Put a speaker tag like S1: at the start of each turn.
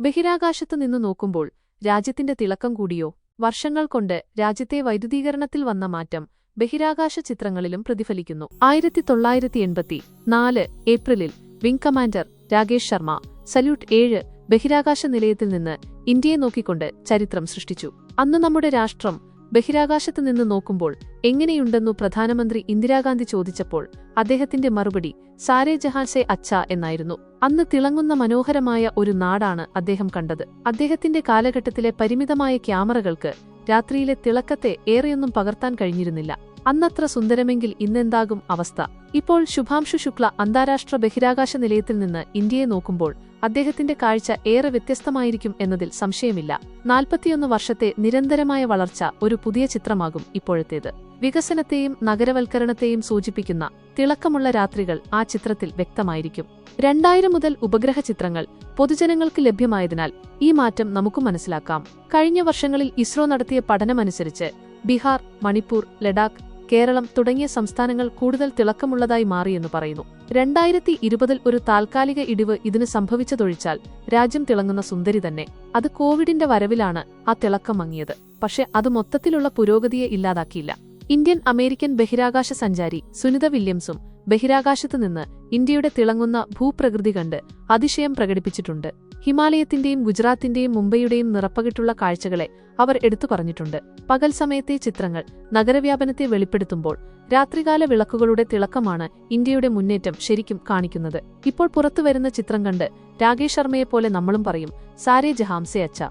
S1: ബഹിരാകാശത്തു നിന്നു നോക്കുമ്പോൾ രാജ്യത്തിന്റെ തിളക്കം കൂടിയോ? വർഷങ്ങൾ കൊണ്ട് രാജ്യത്തെ വൈദ്യുതീകരണത്തിൽ വന്ന മാറ്റം ബഹിരാകാശ ചിത്രങ്ങളിലും പ്രതിഫലിക്കുന്നു. ആയിരത്തി തൊള്ളായിരത്തി എൺപത്തി നാല് ഏപ്രിലിൽ wing commander Rakesh Sharma salute ഏഴ് ബഹിരാകാശ നിലയത്തിൽ നിന്ന് ഇന്ത്യയെ നോക്കിക്കൊണ്ട് ചരിത്രം സൃഷ്ടിച്ചു. അന്ന് നമ്മുടെ രാഷ്ട്രം ബഹിരാകാശത്ത് നിന്ന് നോക്കുമ്പോൾ എങ്ങനെയുണ്ടെന്നു പ്രധാനമന്ത്രി ഇന്ദിരാഗാന്ധി ചോദിച്ചപ്പോൾ അദ്ദേഹത്തിന്റെ മറുപടി സാരേ ജഹാൻ അച്ച എന്നായിരുന്നു. അന്ന് തിളങ്ങുന്ന മനോഹരമായ ഒരു നാടാണ് അദ്ദേഹം കണ്ടത്. അദ്ദേഹത്തിന്റെ കാലഘട്ടത്തിലെ പരിമിതമായ ക്യാമറകൾക്ക് രാത്രിയിലെ തിളക്കത്തെ ഏറെയൊന്നും പകർത്താൻ കഴിഞ്ഞിരുന്നില്ല. അന്നത്ര സുന്ദരമെങ്കിൽ ഇന്നെന്താകും അവസ്ഥ? ഇപ്പോൾ ശുഭാംശു ശുക്ല അന്താരാഷ്ട്ര ബഹിരാകാശ നിലയത്തിൽ നിന്ന് ഇന്ത്യയെ നോക്കുമ്പോൾ അദ്ദേഹത്തിന്റെ കാഴ്ച ഏറെ വ്യത്യസ്തമായിരിക്കും എന്നതിൽ സംശയമില്ല. നാൽപ്പത്തിയൊന്ന് വർഷത്തെ നിരന്തരമായ വളർച്ച ഒരു പുതിയ ചിത്രമാകും ഇപ്പോഴത്തേത്. വികസനത്തെയും നഗരവൽക്കരണത്തെയും സൂചിപ്പിക്കുന്ന തിളക്കമുള്ള രാത്രികൾ ആ ചിത്രത്തിൽ വ്യക്തമായിരിക്കും. രണ്ടായിരം മുതൽ ഉപഗ്രഹ ചിത്രങ്ങൾ പൊതുജനങ്ങൾക്ക് ലഭ്യമായതിനാൽ ഈ മാറ്റം നമുക്ക് മനസ്സിലാക്കാം. കഴിഞ്ഞ വർഷങ്ങളിൽ ഇസ്രോ നടത്തിയ പഠനമനുസരിച്ച് ബീഹാർ മണിപ്പൂർ ലഡാക്ക് കേരളം തുടങ്ങിയ സംസ്ഥാനങ്ങൾ കൂടുതൽ തിളക്കമുള്ളതായി മാറിയെന്ന് പറയുന്നു. രണ്ടായിരത്തി ഇരുപതിൽ ഒരു താൽക്കാലിക ഇടിവ് ഇതിന് സംഭവിച്ചതൊഴിച്ചാൽ രാജ്യം തിളങ്ങുന്ന സുന്ദരി തന്നെ. അത് കോവിഡിന്റെ വരവിലാണ് ആ തിളക്കം മങ്ങിയത്. പക്ഷെ അത് മൊത്തത്തിലുള്ള പുരോഗതിയെ ഇല്ലാതാക്കിയില്ല. ഇന്ത്യൻ അമേരിക്കൻ ബഹിരാകാശ സഞ്ചാരി സുനിത വില്യംസും ബഹിരാകാശത്ത് നിന്ന് ഇന്ത്യയുടെ തിളങ്ങുന്ന ഭൂപ്രകൃതി കണ്ട് അതിശയം പ്രകടിപ്പിച്ചിട്ടുണ്ട്. ഹിമാലയത്തിന്റെയും ഗുജറാത്തിന്റെയും മുംബൈയുടെയും നിറപ്പകിട്ടുള്ള കാഴ്ചകളെ അവർ എടുത്തു പറഞ്ഞിട്ടുണ്ട്. പകൽ സമയത്തെ ചിത്രങ്ങൾ നഗരവ്യാപനത്തെ വെളിപ്പെടുത്തുമ്പോൾ രാത്രികാല വിളക്കുകളുടെ തിളക്കമാണ് ഇന്ത്യയുടെ മുന്നേറ്റം ശരിക്കും കാണിക്കുന്നത്. ഇപ്പോൾ പുറത്തുവരുന്ന ചിത്രം കണ്ട് രാകേഷ് ശർമ്മയെപ്പോലെ നമ്മളും പറയും സാരേ ജഹാംസെ അച്ച